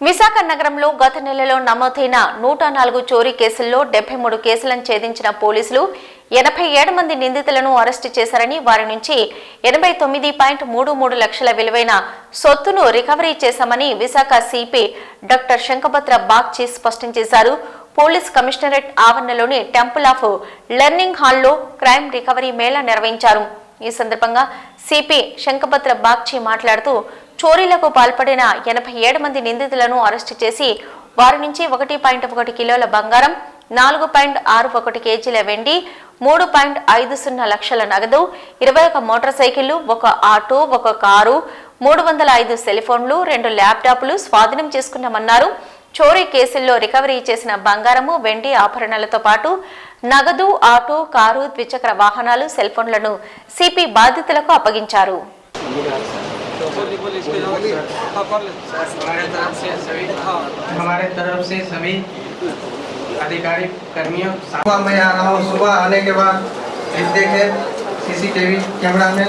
విశాఖ నగరంలో గత నెలలో నమోదైన నూట నాలుగు చోరీ కేసుల్లో డెబ్బై మూడు కేసులను ఛేదించిన పోలీసులు ఎనభై ఏడు మంది నిందితులను అరెస్టు చేశారని వారి నుంచి ఎనభై తొమ్మిది పాయింట్ మూడు మూడు లక్షల విలువైన సొత్తును రికవరీ చేశామని విశాఖ సిపి డాక్టర్ శంఖభద్ర బాగ్చి స్పష్టం చేశారు. పోలీస్ కమిషనరేట్ ఆవరణలోని టెంపుల్ ఆఫ్ లెర్నింగ్ హాల్లో క్రైమ్ రికవరీ మేళా నిర్వహించారు. ఈ సందర్భంగా సిపి శంఖభద్ర బాగ్చి మాట్లాడుతూ చోరీలకు పాల్పడిన ఎనభై ఏడు మంది నిందితులను అరెస్టు చేసి వారి నుంచి ఒకటి పాయింట్ ఒకటి కిలోల బంగారం నాలుగు పాయింట్ ఆరు ఒకటి కేజీల వెండి మూడు పాయింట్ ఐదు సున్నా లక్షల నగదు ఇరవై ఒక మోటార్ సైకిళ్ళు ఒక ఆటో ఒక కారు మూడు వందల ఐదు సెల్ఫోన్లు రెండు ల్యాప్టాప్లు స్వాధీనం చేసుకున్నామన్నారు. చోరీ కేసుల్లో రికవరీ చేసిన బంగారము వెండి ఆభరణాలతో పాటు నగదు ఆటో కారు ద్విచక్ర వాహనాలు సెల్ఫోన్లను సిపి బాధితులకు అప్పగించారు. बोली बोली इसके हाँ कर ले हमारे तरफ से सभी हाँ हमारे तरफ से सभी अधिकारी कर्मियों सुबह मैं आ रहा हूँ सुबह आने के बाद फिर देखे सीसीटीवी कैमरा में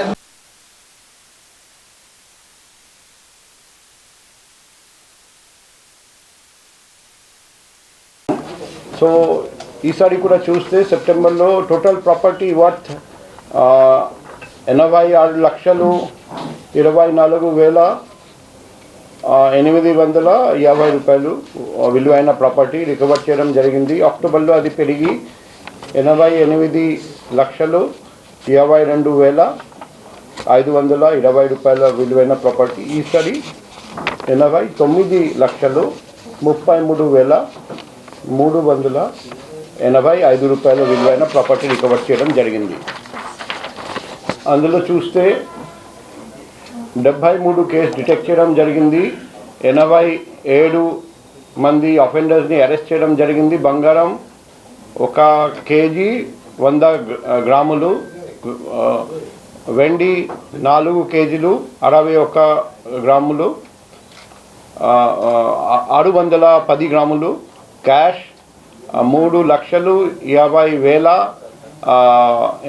సో ఈసారి కూడా చూస్తే సెప్టెంబర్లో టోటల్ ప్రాపర్టీ వర్త్ ఎనభై ఆరు లక్షలు ఇరవై నాలుగు వేల ఎనిమిది వందల యాభై రూపాయలు విలువైన ప్రాపర్టీ రికవర్ చేయడం జరిగింది. అక్టోబర్లో అది పెరిగి ఎనభై ఎనిమిది లక్షలు యాభై రెండు వేల ఐదు వందల ఇరవై రూపాయల విలువైన ప్రాపర్టీ. ఈసారి ఎనభై తొమ్మిది లక్షలు ముప్పై మూడు వేల మూడు వందల ఎనభై ఐదు రూపాయల విలువైన ప్రాపర్టీ రికవర్ చేయడం జరిగింది. అందులో చూస్తే డెబ్భై మూడు కేసు డిటెక్ట్ చేయడం జరిగింది. ఎనభై ఏడు మంది అఫెండర్స్ని అరెస్ట్ చేయడం జరిగింది. బంగారం ఒక కేజీ వంద గ్రాములు వెండి నాలుగు కేజీలు అరవై ఒక్క గ్రాములు ఆరు వందల పది గ్రాములు క్యాష్ మూడు లక్షలు యాభై వేల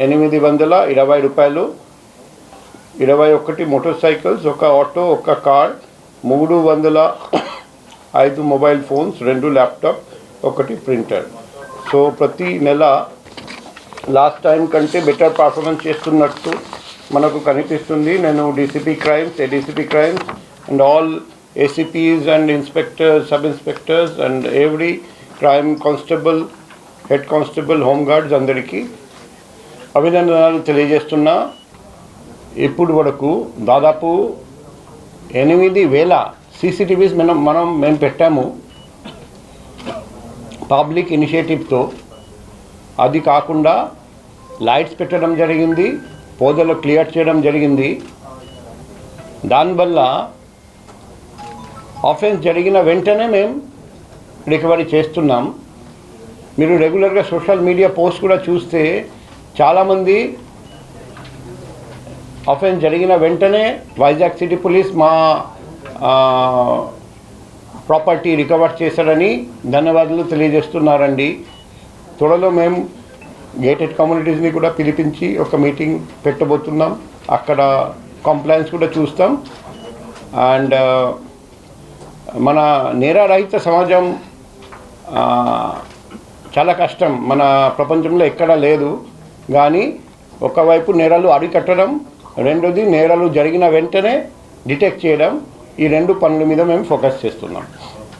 ఎనిమిది వందల ఇరవై రూపాయలు ఇరవై ఒకటి మోటార్ సైకిల్స్ ఒక ఆటో ఒక కార్ మూడు వందల ఐదు మొబైల్ ఫోన్స్ రెండు ల్యాప్టాప్ ఒకటి ప్రింటర్. సో ప్రతి నెల లాస్ట్ టైం కంటే బెటర్ పర్ఫార్మెన్స్ చేస్తున్నట్టు మనకు కనిపిస్తుంది. నేను DCP crimes ADCP crimes and all ACPs and inspectors sub inspectors and every crime constable head constable home guards అందరికీ అభినందనలు తెలియజేస్తున్నా. ఇప్పుడు వరకు దాదాపు ఎనిమిది వేల సీసీటీవీస్ మనం మనం మేము పెట్టాము. పబ్లిక్ ఇనిషియేటివ్తో. అది కాకుండా లైట్స్ పెట్టడం జరిగింది పోదలు క్లియర్ చేయడం జరిగింది. దానివల్ల ఆఫెన్స్ జరిగిన వెంటనే మేము రికవరీ చేస్తున్నాం. మీరు రెగ్యులర్గా సోషల్ మీడియా పోస్ట్ కూడా చూస్తే చాలామంది అఫెన్స్ జరిగిన వెంటనే వైజాగ్ సిటీ పోలీస్ మా ప్రాపర్టీ రికవర్ చేశారని ధన్యవాదాలు తెలియజేస్తున్నారండి. త్వరలో మేము గేటెడ్ కమ్యూనిటీస్ని కూడా పిలిపించి ఒక మీటింగ్ పెట్టబోతున్నాం. అక్కడ కంప్లైంట్స్ కూడా చూస్తాం. అండ్ మన నేరారహిత సమాజం చాలా కష్టం. మన ప్రపంచంలో ఎక్కడా లేదు. కానీ ఒకవైపు నేరాలు అరికట్టడం రెండోది నేరాలు జరిగిన వెంటనే డిటెక్ట్ చేయడం ఈ రెండు పనుల మీద మేము ఫోకస్ చేస్తున్నాం.